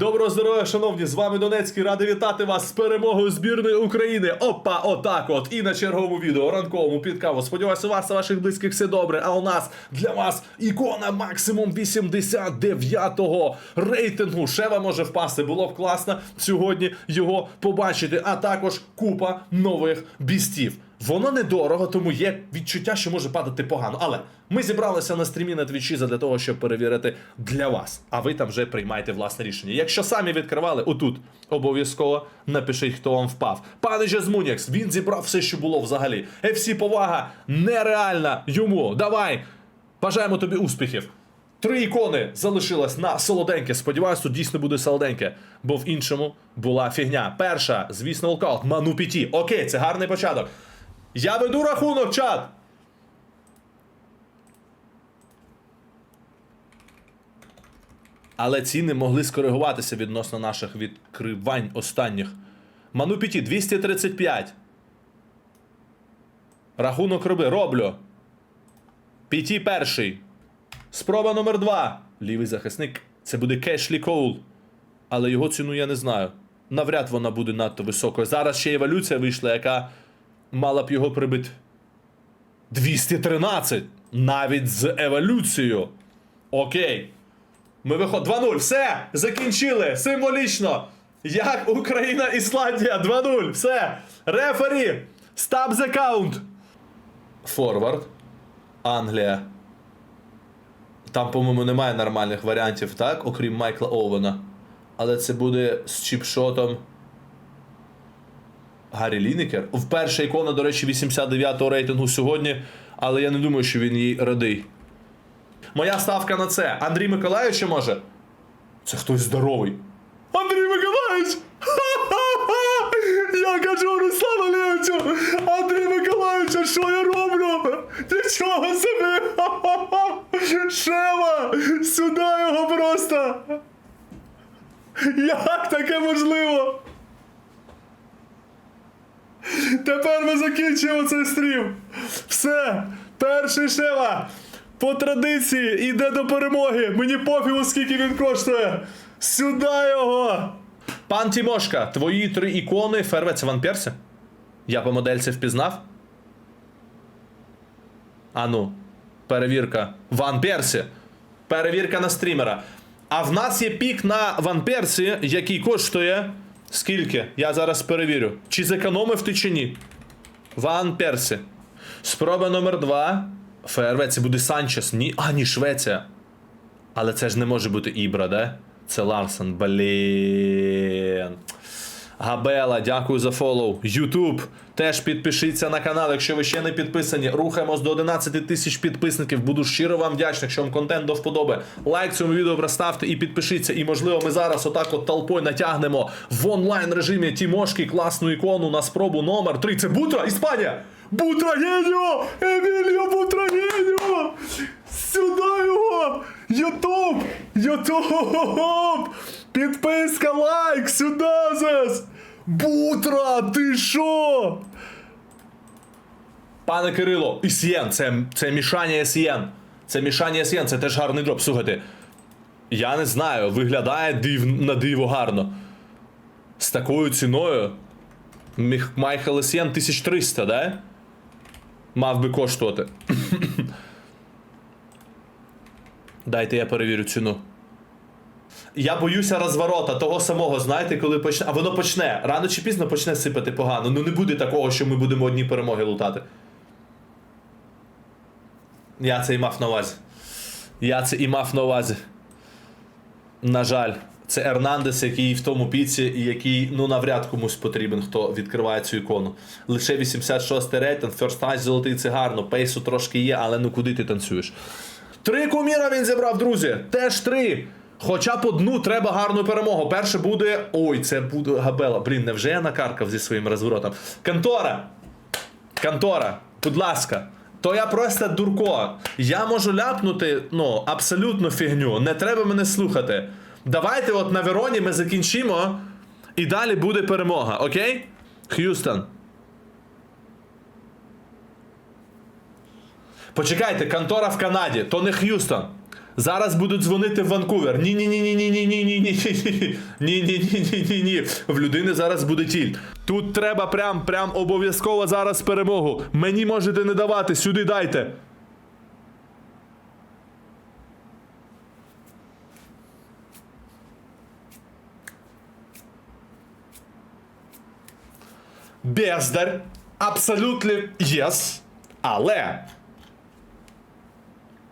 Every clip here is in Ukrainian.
Доброго здоров'я, шановні! З вами Донецький. Радий вітати вас з перемогою збірної України. Опа, отак от. І на черговому відео ранковому під каву. Сподіваюся, у вас та ваших близьких все добре. А у нас для вас ікона максимум 89-го рейтингу. Шева може впасти. Було б класно сьогодні його побачити. А також купа нових бістів. Воно недорого, тому є відчуття, що може падати погано. Але ми зібралися на стрімі на твічі для того, щоб перевірити для вас. А ви там вже приймайте власне рішення. Якщо самі відкривали, отут обов'язково напишіть, хто вам впав. Пане Жезмунякс, він зібрав все, що було взагалі. FC повага нереальна йому. Давай! Бажаємо тобі успіхів. Три ікони залишилось на солоденьке. Сподіваюсь, тут дійсно буде солоденьке, бо в іншому була фігня. Перша, звісно, волкаут. Ману Піті. Окей, це гарний початок. Я веду рахунок, чат. Але ціни могли скоригуватися відносно наших відкривань останніх. Ману Піті 235. Рахунок роби. Роблю. Піті перший. Спроба номер два. Лівий захисник. Це буде Кешлі Коул. Але його ціну я не знаю. Навряд вона буде надто високою. Зараз ще еволюція вийшла, яка мала б його прибити. 213. Навіть з еволюцією. Окей. Ми виходимо. 2-0. Все! Закінчили! Символічно! Як Україна Ісландія 2-0. Все! Рефері! Stop the count! Форвард. Англія. Там, по-моєму, немає нормальних варіантів, так? Окрім Майкла Оуена. Але це буде з чіпшотом. Гаррі Лінекер. Вперше ікона, до речі, 89-го рейтингу сьогодні, але я не думаю, що він їй радий. Моя ставка на це. Андрій Миколаївич може? Це хтось здоровий. Андрій Миколаївич! Я кажу Руслану Левчу! Андрій Миколаївич, а що я роблю? Нічого собі! Шева! Сюди його просто! Як таке можливо? Тепер ми закінчуємо цей стрім. Все, перший шева. По традиції йде до перемоги. Мені пофігу, скільки він коштує. Сюди його. Пан Тімошка, твої три ікони фервець Ван Персі? Я по модельці впізнав? Ану, перевірка. Ван Персі. Перевірка на стрімера. А в нас є пік на Ван Персі, який коштує. Скільки? Я зараз перевірю. Чи зекономив ти чи ні? Ван Персі. Спроба номер 2. ФРВ це буде Санчес. Ні. А, ні, Швеція. Але це ж не може бути Ібра, да? Це Ларсен. Блін. Габела, дякую за фоллоу. Ютуб, теж підпишіться на канал, якщо ви ще не підписані. Рухаємось до 11 тисяч підписників. Буду щиро вам вдячний, якщо вам контент до вподоби. Лайк цьому відео проставте і підпишіться. І можливо, ми зараз отак от толпою натягнемо в онлайн режимі Тімошки класну ікону на спробу номер 3. Це Бутра, Іспанія! Бутрагеньо! Еміліо Бутрагеньо! Сюди його! Ютуб! Ютуб! Підписка, лайк! Сюди зес! Бутра! Ти що? Пане Кирило, Ісєн, це, це мішання Ісєн. Це мішання Ісєн, це теж гарний дроп. Слухайте. Я не знаю, виглядає див, на диво гарно. З такою ціною. Міх, Майхел Ісєн 1300, да? Мав би коштувати. Дайте я перевірю ціну. Я боюся розворота того самого, знаєте, коли почне. А воно почне. Рано чи пізно почне сипати погано. Ну не буде такого, що ми будемо одні перемоги лутати. Я це і мав на увазі. Я це і мав на увазі. На жаль, це Ернандес, який в тому піці, і який ну навряд комусь потрібен, хто відкриває цю ікону. Лише 86 й рейтинг, First Touch золотий це гарно, пейсу трошки є, але ну куди ти танцюєш? Три куміра він зібрав, друзі. Теж три. Хоча б одну треба гарну перемогу. Перше буде. Ой, це буде Габела. Блін, невже я накаркав зі своїм розворотом? Контора! Контора, будь ласка. То я просто дурко. Я можу ляпнути, ну, абсолютно фігню. Не треба мене слухати. Давайте от на Вероні ми закінчимо. І далі буде перемога, окей? Х'юстон. Почекайте, контора в Канаді, то не Х'юстон. Зараз будуть дзвонити в Ванкувер. Ні, ні, ні, ні, ні, ні, ні, ні, ні, ні, ні, ні, ні, ні, ні. В людини зараз буде тіль. Тут треба прям, прям обов'язково зараз перемогу. Мені можете не давати, сюди дайте. Бездар. Абсолютно yes. Але.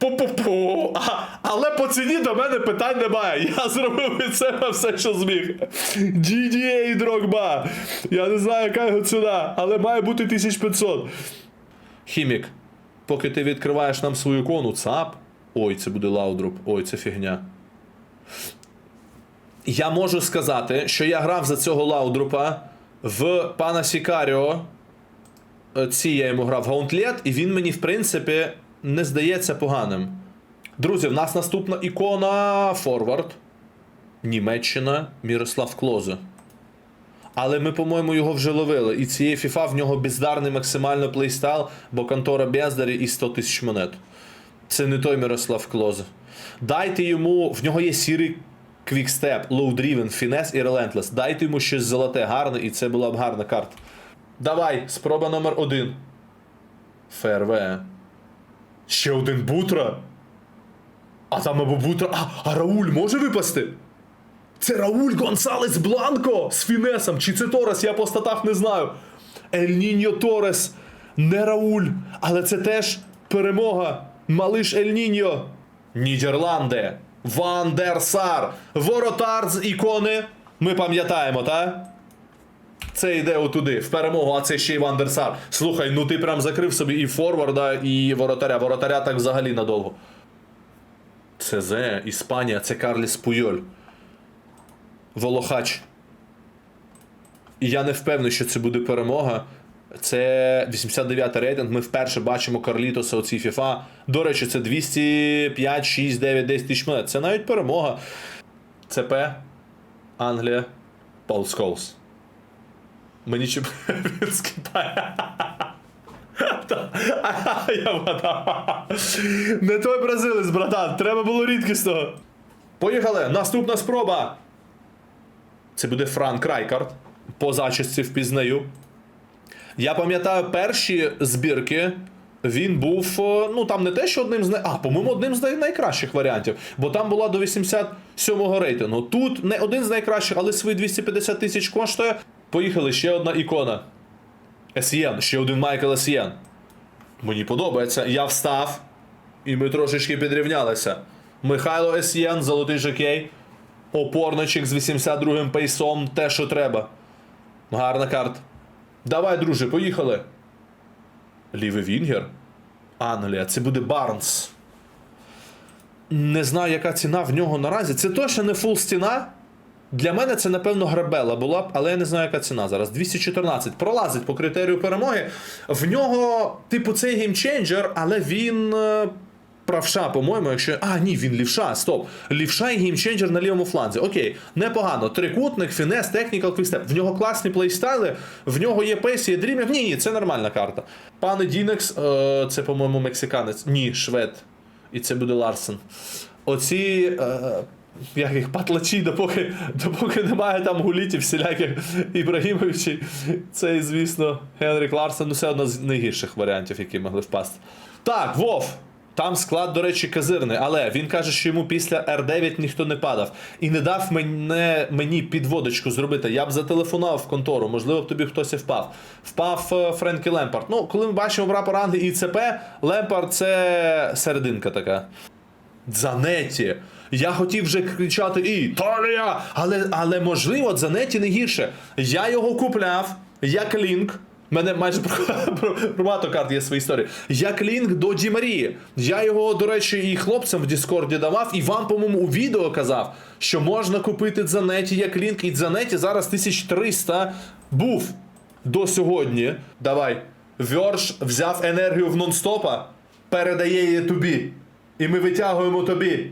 Пу-пу-пу. Але по ціні до мене питань немає. Я зробив від себе все, що зміг. GDA Дрогба. Я не знаю, яка його ціна, але має бути 1500. Хімік, поки ти відкриваєш нам свою ікону, ЦАП. Ой, це буде лаудруп. Ой, це фігня. Я можу сказати, що я грав за цього лаудрупа в пана Сікаріо. Е, Ці я йому грав Гаунтлет, і він мені, в принципі, не здається поганим. Друзі, в нас наступна ікона Форвард. Німеччина Мірослав Клозе. Але ми, по-моєму, його вже ловили. І цієї FIFA в нього бездарний максимально плейстайл, бо контора бездарі і 100 тисяч монет. Це не той Мирослав Клозе. Дайте йому. В нього є сірий квікстеп, driven, фінес і relentless. Дайте йому щось золоте, гарне, і це була б гарна карта. Давай, спроба номер один. ФРВ. Ще один бутра. А там або бутра. А, а Рауль може випасти? Це Рауль Гонсалес Бланко з Фінесом. Чи це Торес, я по статах не знаю. Ель Ніньо Торес. Не Рауль. Але це теж перемога. Малиш Ель Ніньо. Нідерланди. Ван. Воротар з ікони. Ми пам'ятаємо, так? Це йде отуди, в перемогу, а це ще й Ван дер Сар. Слухай, ну ти прям закрив собі і форварда, і воротаря. Воротаря так взагалі надовго. ЦЗ, Іспанія, це Карліс Пуйоль. Волохач. І я не впевнений, що це буде перемога. Це 89 рейтинг. Ми вперше бачимо Карлітоса у цій FIFA. До речі, це 205, 6, 9, 10 тисяч монет. Це навіть перемога. ЦП, Англія, Пол Сколс. Мені чи він з Китаю. Не той бразилець, братан. Треба було рідкісного. Поїхали! Наступна спроба. Це буде Франк Райкард. По зачісті впізнаю. Я пам'ятаю перші збірки. Він був, е, ну там не те, що одним з най... А, по-моєму, одним з найкращих варіантів. Бо там була до 87-го рейтингу. Тут не один з найкращих, але свої 250 тисяч коштує. Поїхали, ще одна ікона. Есієн, ще один Майкл Есієн. Мені подобається. Я встав, і ми трошечки підрівнялися. Михайло Есієн, золотий жокей. Опорничик з 82-м пейсом, те, що треба. Гарна карта. Давай, друже, поїхали. Лівий Вінгер. Англія. Це буде Барнс. Не знаю, яка ціна в нього наразі. Це точно не фул стіна. Для мене це, напевно, грабела була б, але я не знаю, яка ціна зараз. 214. Пролазить по критерію перемоги. В нього, типу, цей геймченджер, але він. е, Правша, по-моєму, якщо. А, ні, він лівша, стоп. Лівша і геймченджер на лівому фланзі. Окей, непогано. Трикутник, фінес, технікал, квікстеп. В нього класні плейстайли, в нього є пейс, є дрімів. Ні, ні, це нормальна карта. Пане Дінекс, е, це, по-моєму, мексиканець. Ні, швед. І це буде Ларсен. Оці. Е, як їх патлачі, допоки, допоки немає там гулітів всіляких Ібрагімовичів. Це, звісно, Генрік Ларсен, ну це одна з найгірших варіантів, які могли впасти. Так, Вов. Там склад, до речі, казирний, але він каже, що йому після R9 ніхто не падав і не дав мене, мені підводочку зробити. Я б зателефонував в контору, можливо, б тобі хтось і впав. Впав е, Френкі Лемпард. Ну, коли ми бачимо прапор Англії і ЦП, Лемпард це серединка така. Дзанеті. Я хотів вже кричати Італія! Але, але можливо, Дзанеті не гірше. Я його купляв як лінк. Мене майже про багато карт є свої історії. Як лінк до Ді Марії. Я його, до речі, і хлопцям в Діскорді давав, і вам, по-моєму, у відео казав, що можна купити Дзанеті як лінк. І Дзанеті зараз 1300 був до сьогодні. Давай. Вьорш взяв енергію в нон-стопа, передає її тобі. І ми витягуємо тобі.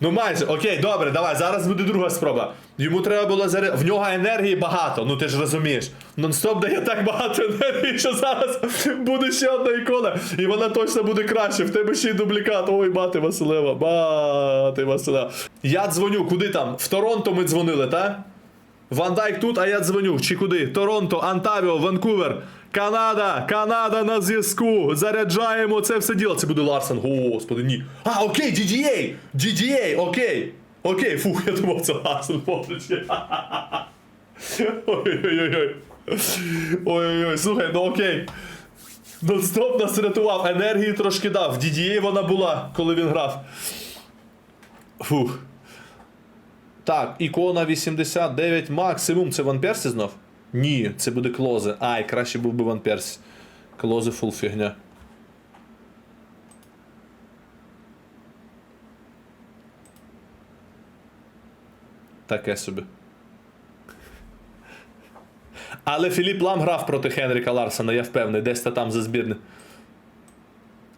Ну майже, окей, добре, давай, зараз буде друга спроба. Йому треба було заря... В нього енергії багато, ну ти ж розумієш. Нон-стоп дає так багато енергії, що зараз буде ще одна ікона, і вона точно буде краще. В тебе ще й дублікат. Ой, мати Василева, мати Василева. Я дзвоню, куди там? В Торонто ми дзвонили, так? Ван Дайк тут, а я дзвоню. Чи куди? Торонто, Антавіо, Ванкувер, Канада, Канада на зв'язку. Заряджаємо це все діло. Це буде Ларсен. Господи, ні. А, окей, DDA! DDA, окей. Окей, фух, я думав, це Ларсен поруч. Ой-ой-ой. Ой-ой-ой, слухай, ну окей. Нон-стоп нас рятував, енергії трошки дав. DDA вона була, коли він грав. Фух. Так, ікона 89 максимум. Це Ван Персі знов? Ні, це буде клози. Ай, краще був би Ван Персі. Клози фул фігня. Таке собі. Але Філіп Лам грав проти Хенріка Ларсона, я впевнений, десь та там за збірне.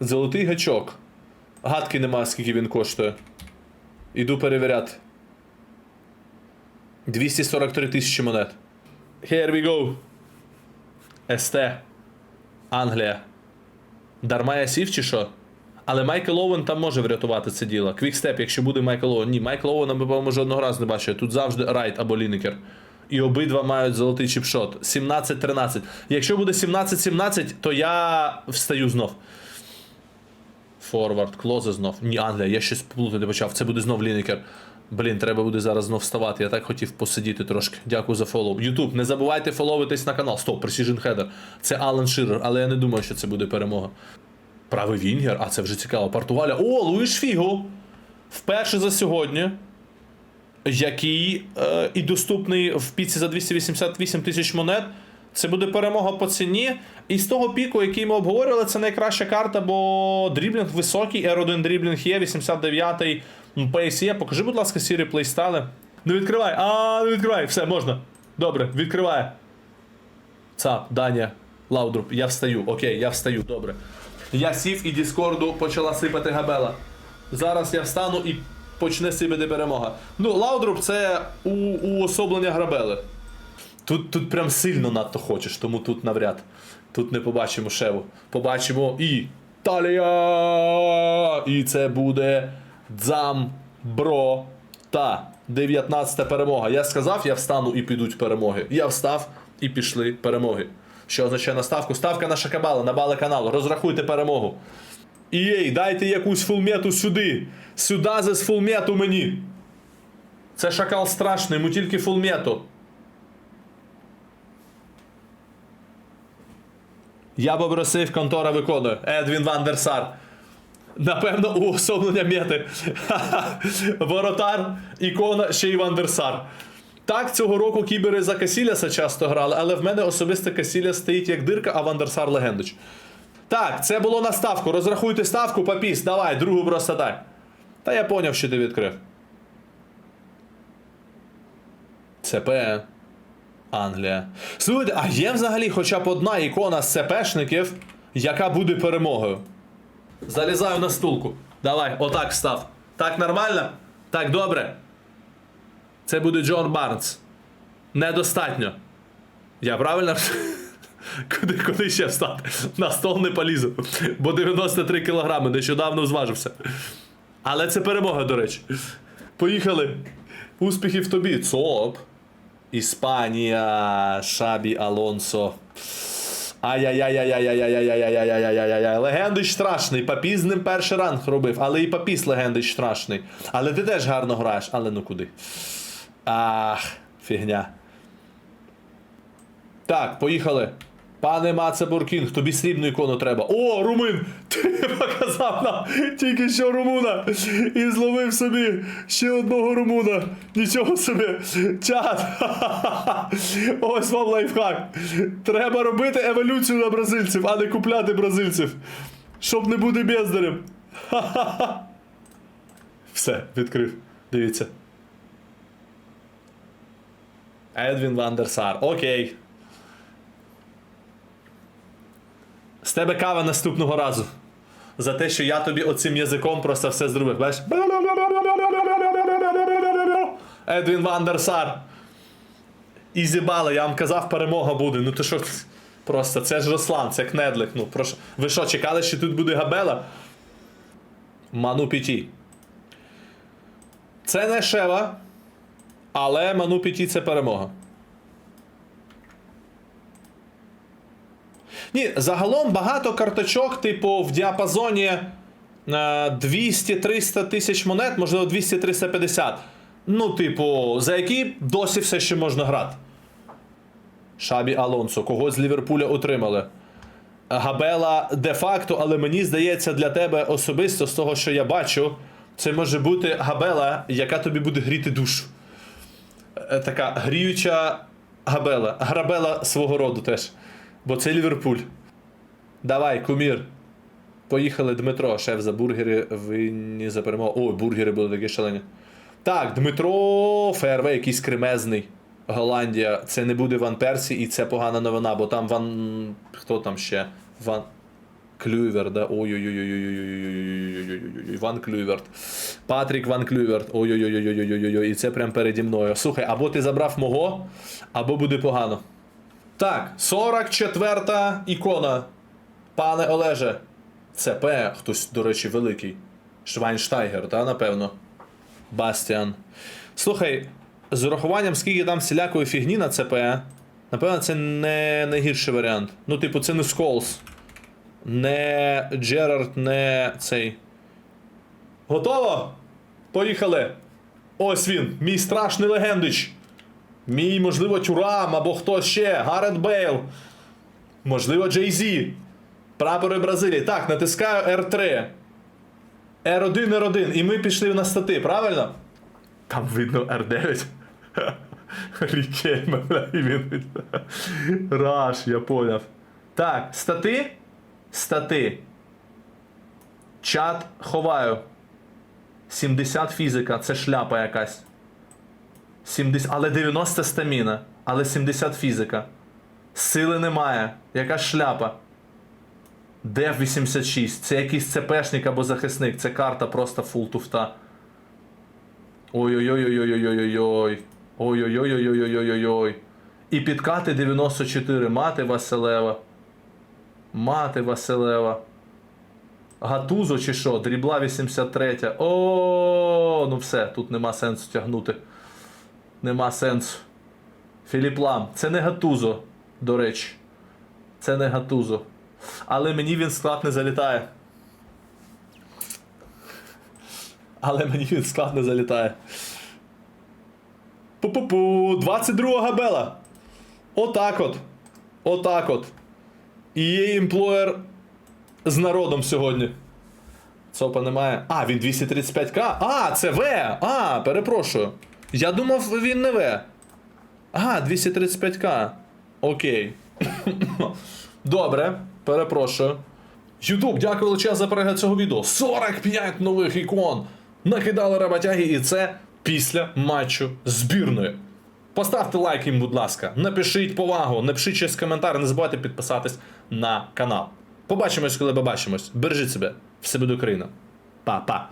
Золотий гачок. Гадки нема, скільки він коштує. Іду перевіряти. 243 тисячі монет. Here we go. СТ. Англія. Дарма я сів чи що? Але Майкл Оуен там може врятувати це діло. Квікстеп, якщо буде Майкл Оуен. Ні, Майкл Оуена ми, по-моєму, жодного разу не бачили. Тут завжди Райт або Лінекер. І обидва мають золотий чіпшот. 17-13. Якщо буде 17-17, то я встаю знов. Форвард, клозе знов. Ні, Англія, я щось плутати почав. Це буде знов Лінекер. Блін, треба буде зараз знов вставати. Я так хотів посидіти трошки. Дякую за фоллоу. Ютуб, не забувайте фоловитись на канал. Стоп, Precision Header. Це Алан Ширер, але я не думаю, що це буде перемога. Правий Вінгер, а це вже цікаво. Португалія. О, Луїш Фіго! Вперше за сьогодні. Який е, і доступний в піці за 288 тисяч монет. Це буде перемога по ціні. І з того піку, який ми обговорювали, це найкраща карта, бо дріблінг високий, R1 дріблінг є, 89-й пейс є. Покажи, будь ласка, сірі плейстайли. Не відкривай, а не відкривай, все, можна. Добре, відкриває. Цап, Даня, Лаудруп, я встаю. Окей, я встаю, добре. Я сів і Діскорду почала сипати габела. Зараз я встану і почне сипати перемога. Ну, Лаудруп це у, уособлення грабели. Тут, тут прям сильно надто хочеш, тому тут навряд. Тут не побачимо шеву. Побачимо і. Талія! І це буде Дзамбро та 19 перемога. Я сказав, я встану і підуть перемоги. Я встав і пішли перемоги. Що означає на ставку? Ставка на шакабала, на бали каналу. Розрахуйте перемогу. Ієй, дайте якусь фулмету сюди. Сюди з фулмету мені. Це шакал страшний, йому тільки фулмету. Я б просив, контора виконує. Едвін Ван дер Сар. Напевно, уособлення мети. Воротар, ікона, ще й Ван дер Сар. Так, цього року кібери за Касіляса часто грали, але в мене особисто Касіля стоїть як дирка, а Ван дер Сар легендич. Так, це було на ставку. Розрахуйте ставку, папіс, давай, другу просто дай. Та я поняв, що ти відкрив. ЦП. Англія. Слухайте, а є взагалі хоча б одна ікона з ЦПшників, яка буде перемогою. Залізаю на стулку. Давай, отак став. Так нормально? Так добре. Це буде Джон Барнс. Недостатньо. Я правильно? Куди, куди ще встати? На стол не полізу. Бо 93 кілограми нещодавно зважився. Але це перемога, до речі. Поїхали. Успіхів тобі. Цоп. Іспанія, Шабі Алонсо. Ай-яй-яй-яй-яй-яй-яй-яй-яй-яй-яй-яй-яй. Легендич страшний. Папіс з ним перший ранг робив, але і Папіс легендич страшний. Але ти теж гарно граєш, але ну куди. Ах, фігня. Так, поїхали. Пане Маце Буркінг, тобі срібну ікону треба. О, румин! Ти показав нам тільки що румуна. І зловив собі ще одного румуна. Нічого собі. Чат. Ось вам лайфхак. Треба робити еволюцію на бразильців, а не купляти бразильців. Щоб не бути бездарем. Все, відкрив. Дивіться. Едвін Вандерсар. Окей. З тебе кава наступного разу. за те, що я тобі оцим язиком просто все зробив. Бачиш? Едвін Вандерсар. Ізібали, я вам казав, перемога буде. Ну ти що? Просто це ж Руслан, це кнедлик. Ну, прошу. Ви що, чекали, що тут буде габела? Ману Піті. Це не Шева, але Ману Піті це перемога. Ні, загалом багато карточок, типу, в діапазоні е, 200-300 тисяч монет, можливо, 200-350. Ну, типу, за які досі все ще можна грати. Шабі Алонсо, когось з Ліверпуля отримали. Габела де-факто, але мені здається, для тебе особисто, з того, що я бачу, це може бути габела, яка тобі буде гріти душу. Е, Така гріюча габела. Грабела свого роду теж. Бо це Ліверпуль. Давай, кумір. Поїхали Дмитро, шеф за бургери винні за перемогу. Ой, бургери були такі шалені. Так, Дмитро Ферве якийсь кремезний. Голландія. Це не буде Ван Персі, і це погана новина, бо там Ван. Хто там ще? Ван. Клюверт, да? Ой-ой-ой. Ван Клюверт. Патрік Ван Клюверт. Ой-ой-ой. І це прям переді мною. Слухай, або ти забрав мого, або буде погано. Так, 44-та ікона. Пане Олеже. ЦП, хтось, до речі, великий. Швайнштайгер, та, напевно. Бастіан. Слухай, з урахуванням, скільки там всілякої фігні на ЦП, напевно, це не найгірший варіант. Ну, типу, це не Сколс. Не Джерард, не цей. Готово? Поїхали. Ось він, мій страшний легендич. Мій, можливо, Тюрам або хто ще. Гарет Бейл. Можливо, Джей Зі. Прапори Бразилії. Так, натискаю R3. R1, R1. І ми пішли на стати, правильно? Там видно R9. Рікей, він. Раш, я поняв. Так, стати. Стати. Чат ховаю. 70 фізика, це шляпа якась. 70, але 90 стаміна, але 70 фізика. Сили немає. Яка шляпа. Деф 86. Це якийсь ЦПшник або захисник. Це карта просто фул туфта. Ой-ой-ой-ой-ой-ой-ой-ой. Ой-ой-ой-ой-ой-ой-ой-ой. І підкати 94. Мати Василева. Мати Василева. Гатузо чи що? Дрібла 83. О, ну все, тут нема сенсу тягнути. Нема сенсу. Філіп Лам. Це не Гатузо, до речі. Це не Гатузо. Але мені він склад не залітає. Але мені він склад не залітає. Пу-пу-пу. 22 габела. Отак от. Отак от. І є імплоєр з народом сьогодні. Цопа немає. А, він 235к. А, це В. А, перепрошую. Я думав, він не В. А, 235к. Окей. Добре, перепрошую. Ютуб, дякую величезно за перегляд цього відео. 45 нових ікон. Накидали роботяги, і це після матчу збірної. Поставте лайк їм, будь ласка. Напишіть повагу, напишіть щось в коментар, не забувайте підписатись на канал. Побачимось, коли побачимось. Бережіть себе. Все буде Україна. Па-па.